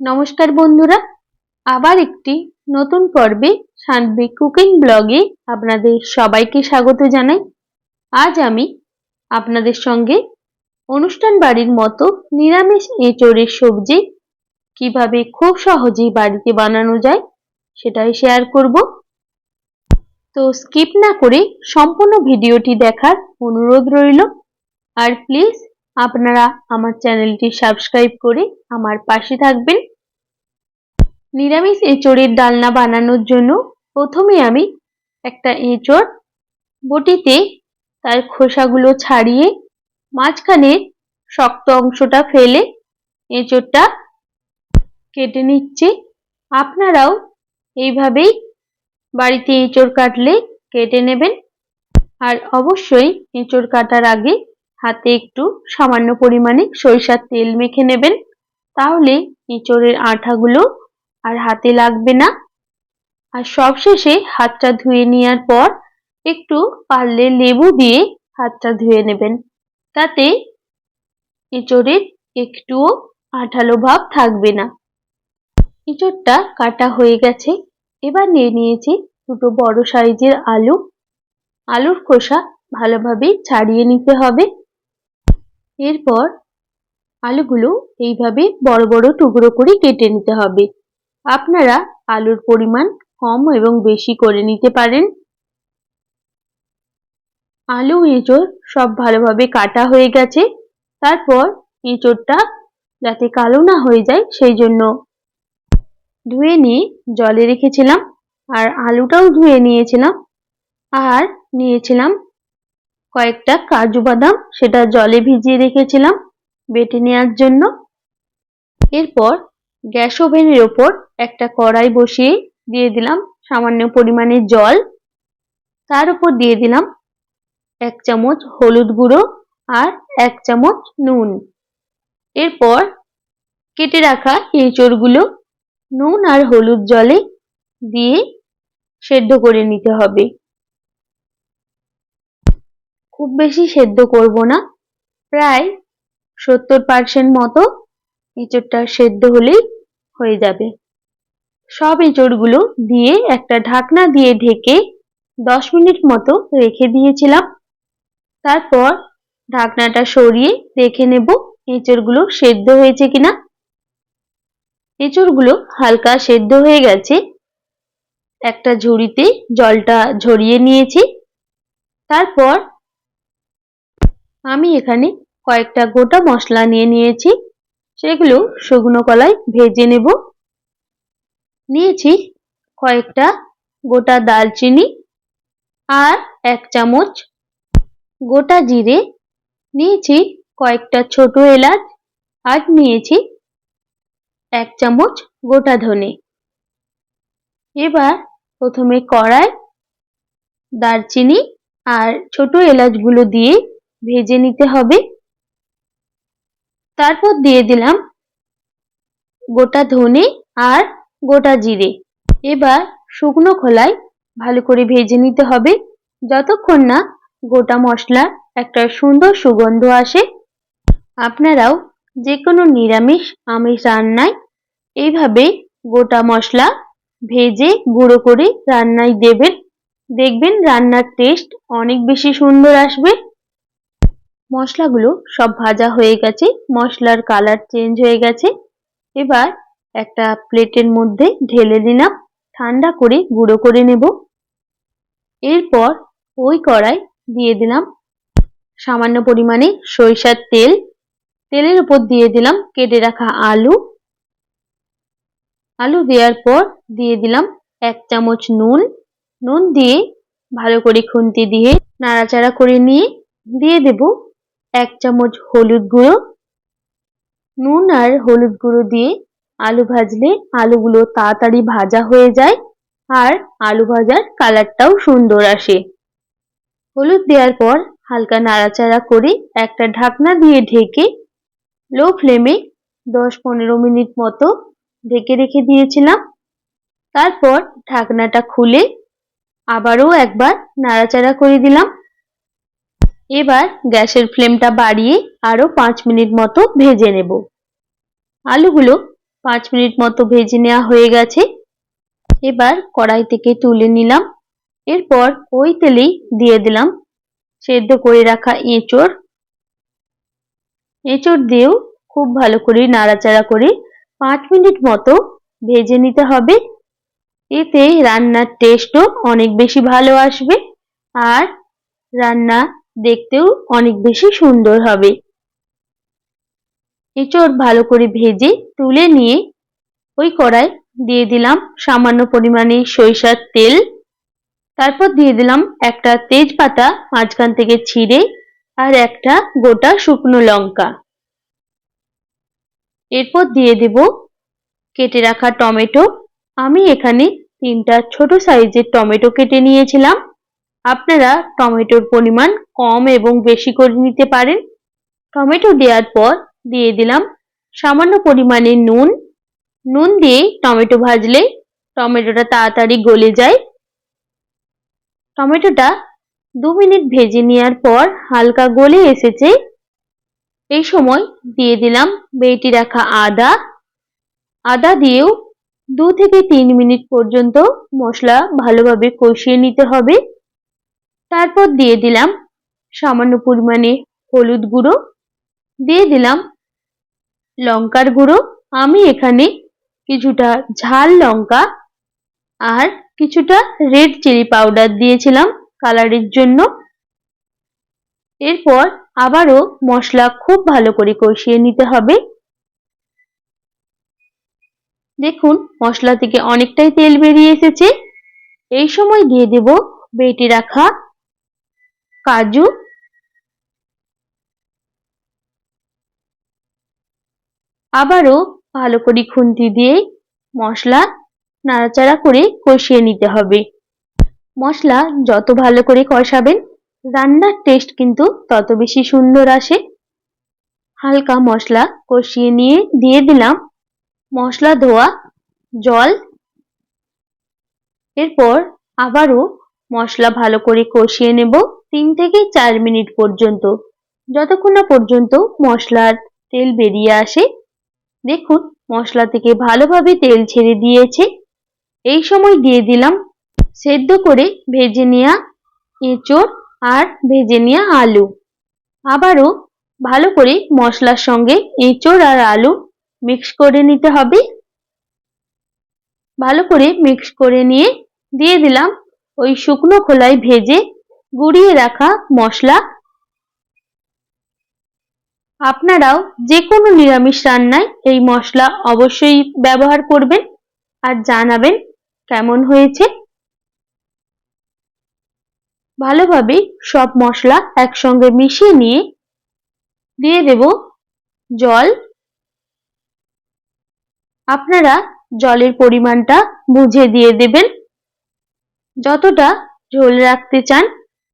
নমস্কার বন্ধুরা, আবার একটি নতুন পর্বে সানভি কুকিং ব্লগে আপনাদের সবাইকে স্বাগত জানাই। আজ আমি আপনাদের সঙ্গে অনুষ্ঠান বাড়ির মতো নিরামিষ এঁচড়ের সবজি কীভাবে খুব সহজেই বাড়িতে বানানো যায় সেটাই শেয়ার করব। তো স্কিপ না করে সম্পূর্ণ ভিডিওটি দেখার অনুরোধ রইল। আর প্লিজ আপনারা আমার চ্যানেলটি সাবস্ক্রাইব করে আমার পাশে থাকবেন। নিরামিষ এঁচড়ের ডালনা বানানোর জন্য প্রথমে আমি একটা এঁচড় বটিতে তার খোসাগুলো ছাড়িয়ে মাঝখানে শক্ত অংশটা ফেলে এঁচড়টা কেটে নিচ্ছি। আপনারাও এইভাবেই বাড়িতে এঁচড় কাটলে কেটে নেবেন। আর অবশ্যই এঁচড় কাটার আগে হাতে একটু সামান্য পরিমাণে সরিষার তেল মেখে নেবেন। তাহলে এঁচড়ের আঠাগুলো আর হাতে লাগবে না। আর সবশেষে হাতটা ধুয়ে নেওয়ার পর একটু পারলে লেবু দিয়ে হাতটা ধুয়ে নেবেন। তাতে এঁচড়ের একটুও আঠালো ভাব থাকবে না। এঁচড়টা কাটা হয়ে গেছে। এবার নিয়ে নিয়েছি দুটো বড় সাইজের আলু। আলুর খোসা ভালোভাবে ছাড়িয়ে নিতে হবে। এরপর আলুগুলো এইভাবে বড় বড় টুকরো করে কেটে নিতে হবে। আপনারা আলুর পরিমাণ কম এবং বেশি করে নিতে পারেন। আলু, এঁচড় সব ভালোভাবে কাটা হয়ে গেছে। তারপর এঁচড়টা যাতে কালো না হয়ে যায়, সেই জন্য ধুয়ে নিয়ে জলে রেখেছিলাম। আর আলুটাও ধুয়ে নিয়েছিলাম। আর নিয়েছিলাম কয়েকটা কাজু বাদাম সেটা জলে ভিজিয়ে রেখেছিলাম বেটে নেওয়ার জন্য। এরপর গ্যাস ওভেনের ওপর একটা কড়াই বসিয়ে দিয়ে দিলাম সামান্য পরিমাণে জল। তার উপর দিয়ে দিলাম এক চামচ হলুদ গুঁড়ো আর এক চামচ নুন। এরপর কেটে রাখা এঁচড়গুলো নুন আর হলুদ জলে দিয়ে সেদ্ধ করে নিতে হবে। খুব বেশি সেদ্ধ করব না। প্রায় সত্তর পার্সেন্ট মতো এঁচড়টা সেদ্ধ হলেই হয়ে যাবে। সব এঁচড়গুলো দিয়ে একটা ঢাকনা দিয়ে ঢেকে দশ মিনিট মতো রেখে দিয়েছিলাম। তারপর ঢাকনাটা সরিয়ে দেখে নেব এঁচড়গুলো সেদ্ধ হয়েছে কিনা। এঁচড়গুলো হালকা সেদ্ধ হয়ে গেছে। একটা ঝুড়িতে জলটা ঝরিয়ে নিয়েছি। তারপর আমি এখানে কয়েকটা গোটা মশলা নিয়ে নিয়েছি। সেগুলো শুকনো কলায় ভেজে নেব। নিয়েছি কয়েকটা গোটা দালচিনি আর এক চামচ গোটা জিরে। নিয়েছি কয়েকটা ছোট এলাচ আর নিয়েছি এক চামচ গোটা ধনে। এবার প্রথমে কড়ায় দারচিনি আর ছোট এলাচগুলো দিয়ে ভেজে নিতে হবে। তারপর দিয়ে দিলাম গোটা ধনে আর গোটা জিরে। এবার শুকনো খোলায় ভালো করে ভেজে নিতে হবে। যতক্ষণ না গোটা মশলা একটা সুন্দর সুগন্ধ আসে, আপনারাও যে কোনো নিরামিষ আমিষ রান্নায় এইভাবে গোটা মশলা ভেজে গুঁড়ো করে রান্নায় দেবেন। দেখবেন রান্নার টেস্ট অনেক বেশি সুন্দর আসবে। মশলাগুলো সব ভাজা হয়ে গেছে, মশলার কালার চেঞ্জ হয়ে গেছে। এবার একটা প্লেটের মধ্যে ঢেলে দিলাম, ঠান্ডা করে গুঁড়ো করে নেব। এরপর ওই কড়াই দিয়ে দিলাম সামান্য পরিমাণে সরিষার তেল। তেলের উপর দিয়ে দিলাম কেটে রাখা আলু। আলু দেওয়ার পর দিয়ে দিলাম এক চামচ নুন। নুন দিয়ে ভালো করে খুন্তি দিয়ে নাড়াচাড়া করে নিয়ে দিয়ে দেব এক চামচ হলুদ গুঁড়ো, নুন আর হলুদ গুঁড়ো দিয়ে আলু ভাজলে আলুগুলো তাড়াতাড়ি ভাজা হয়ে যায় আর আলু ভাজার কালারটাও সুন্দর আসে। হলুদ দেওয়ার পর হালকা নাড়াচাড়া করে একটা ঢাকনা দিয়ে ঢেকে লো ফ্লেমে দশ পনেরো মিনিট মতো ঢেকে রেখে দিয়েছিলাম। তারপর ঢাকনাটা খুলে আবারও একবার নাড়াচাড়া করে দিলাম। এবার গ্যাসের ফ্লেমটা বাড়িয়ে আরও পাঁচ মিনিট মতো ভেজে নেব। আলুগুলো পাঁচ মিনিট মতো ভেজে নেওয়া হয়ে গেছে। এবার কড়াই থেকে তুলে নিলাম। এরপর ওই তেলেই দিয়ে দিলাম সেদ্ধ করে রাখা এঁচড়। এঁচড় দিয়েও খুব ভালো করে নাড়াচাড়া করে পাঁচ মিনিট মতো ভেজে নিতে হবে। এতে রান্নার টেস্টও অনেক বেশি ভালো আসবে। আর রান্না দেখতেও অনেক বেশি সুন্দর হবে। এঁচড় ভালো করে ভেজে তুলে নিয়ে ওই কড়াই দিয়ে দিলাম সামান্য পরিমাণে সরিষার তেল। তারপর দিয়ে দিলাম একটা তেজপাতা মাঝখান থেকে ছিঁড়ে আর একটা গোটা শুকনো লঙ্কা। এরপর দিয়ে দেব কেটে রাখা টমেটো। আমি এখানে তিনটা ছোট সাইজের টমেটো কেটে নিয়েছিলাম। আপনারা টমেটোর পরিমাণ কম এবং বেশি করে নিতে পারেন। টমেটো দেওয়ার পর দিয়ে দিলাম সামান্য পরিমাণে নুন। নুন দিয়ে টমেটো ভাজলে টমেটোটা তাড়াতাড়ি গলে যায়। টমেটোটা দু মিনিট ভেজে নেওয়ার পর হালকা গলে এসেছে। এই সময় দিয়ে দিলাম বেটে রাখা আদা। আদা দিয়েও দু থেকে তিন মিনিট পর্যন্ত মশলা ভালোভাবে কষিয়ে নিতে হবে। তারপর দিয়ে দিলাম সামান্য পরিমাণে হলুদ গুঁড়ো। দিয়ে দিলাম লঙ্কার গুঁড়ো। আমি এখানে কিছুটা ঝাল লঙ্কা আর কিছুটা রেড চিলি পাউডার দিয়েছিলাম কালারের জন্য। এরপর আবারও মশলা খুব ভালো করে কষিয়ে নিতে হবে। দেখুন মশলা থেকে অনেকটাই তেল বেরিয়ে এসেছে। এই সময় দিয়ে দেব বেটে রাখা কাজু, আবারও ভালো করে খুন্তি দিয়ে মশলা নাড়াচাড়া করে কষিয়ে নিতে হবে। মশলা যত ভালো করে কষাবেন, রান্নার টেস্ট কিন্তু তত বেশি সুন্দর আসে। হালকা মশলা কষিয়ে নিয়ে, দিয়ে দিলাম মশলা ধোয়া জল। এরপর আবারও মশলা ভালো করে কষিয়ে নেব তিন থেকে চার মিনিট পর্যন্ত। যতক্ষণ না পর্যন্ত মশলার তেল বেরিয়ে আসে। দেখুন, মশলা থেকে ভালোভাবে তেল ছেড়ে দিয়েছে। এই সময় দিয়ে দিলাম সেদ্ধ করে ভেজে নেওয়া এঁচড় আর ভেজে নেওয়া আলু। আবারও ভালো করে মশলার সঙ্গে এঁচড় আর আলু মিক্স করে নিতে হবে। ভালো করে মিক্স করে নিয়ে দিয়ে দিলাম ওই শুকনো খোলায় ভেজে গুঁড়িয়ে রাখা মশলা। আপনারাও যে কোনো নিরামিষ রান্নায় এই মশলা অবশ্যই ব্যবহার করবেন আর জানাবেন কেমন হয়েছে। ভালোভাবে সব মশলা একসঙ্গে মিশিয়ে নিয়ে দিয়ে দেব জল। আপনারা জলের পরিমাণটা বুঝে দিয়ে দেবেন। যতটা ঝোল রাখতে চান,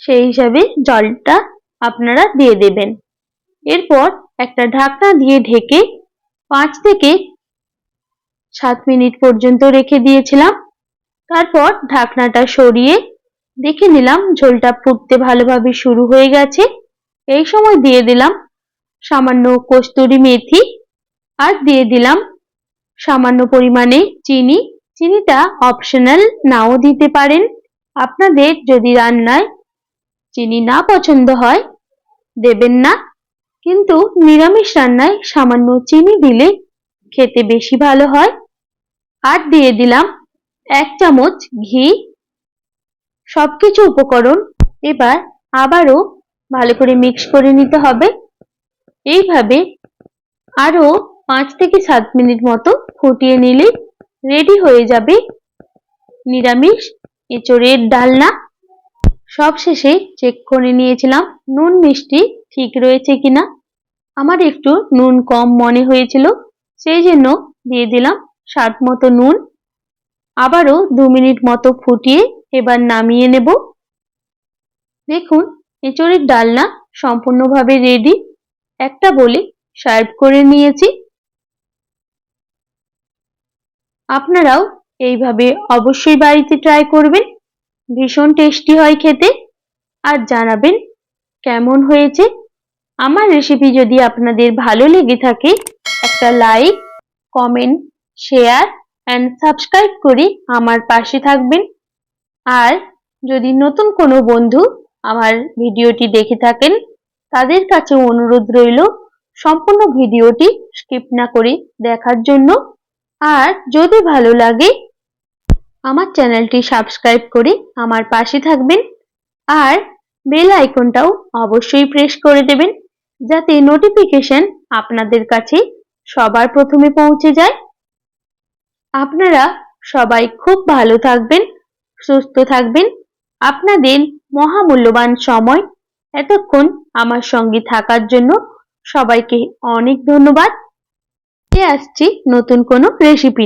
সেই হিসাবে জলটা আপনারা দিয়ে দেবেন। এরপর একটা ঢাকনা দিয়ে ঢেকে পাঁচ থেকে সাত মিনিট পর্যন্ত রেখে দিয়েছিলাম। তারপর ঢাকনাটা সরিয়ে দেখে নিলাম ঝোলটা ফুটতে ভালোভাবে শুরু হয়ে গেছে। এই সময় দিয়ে দিলাম সামান্য কস্তুরি মেথি আর দিয়ে দিলাম সামান্য পরিমাণে চিনি চিনিটা অপশনাল নাও দিতে পারেন। আপনাদের যদি রান্নায় চিনি না পছন্দ হয়, দেবেন না। কিন্তু নিরামিষ রান্নায় সামান্য চিনি দিলে খেতে বেশি ভালো হয়। আর দিয়ে দিলাম এক চামচ ঘি। সবকিছু উপকরণ এবার আবারও ভালো করে মিক্স করে নিতে হবে। এইভাবে আরও পাঁচ থেকে সাত মিনিট মতো ফুটিয়ে নিলে রেডি হয়ে যাবে। নিরামিষ, এঁচড়ের ডালনা। সব শেষে চেক করে নিয়েছিলাম, নুন মিষ্টি ঠিক রয়েছে কিনা। আমার একটু নুন কম মনে হয়েছিল, সেই জন্য দিয়ে দিলাম স্বাদ মতো নুন। আবারও দু মিনিট মতো ফুটিয়ে এবার নামিয়ে নেব। দেখুন, এঁচড়ের ডালনা সম্পূর্ণভাবে রেডি একটা বলে সার্ভ করে নিয়েছি। আপনারাও এইভাবে অবশ্যই বাড়িতে ট্রাই করবেন। ভীষণ টেস্টি হয় খেতে। আর জানাবেন কেমন হয়েছে। আমার রেসিপি যদি আপনাদের ভালো লেগে থাকে, একটা like comment share and subscribe করে আমার পাশে থাকবেন। আর যদি নতুন কোনো বন্ধু আমার ভিডিওটি দেখে থাকেন, তাদের কাছে অনুরোধ রইল সম্পূর্ণ ভিডিওটি স্কিপ না করে দেখার জন্য। আর যদি ভালো লাগে, আমার চ্যানেলটি সাবস্ক্রাইব করে আমার পাশে থাকবেন আর বেল আইকনটাও অবশ্যই প্রেস করে দেবেন যাতে নোটিফিকেশন আপনাদের কাছে সবার প্রথমে পৌঁছে যায়। আপনারা সবাই খুব ভালো থাকবেন, সুস্থ থাকবেন। আপনাদের মহামূল্যবান সময় এতক্ষণ আমার সঙ্গে থাকার জন্য সবাইকে অনেক ধন্যবাদ। আসছি নতুন কোনো রেসিপি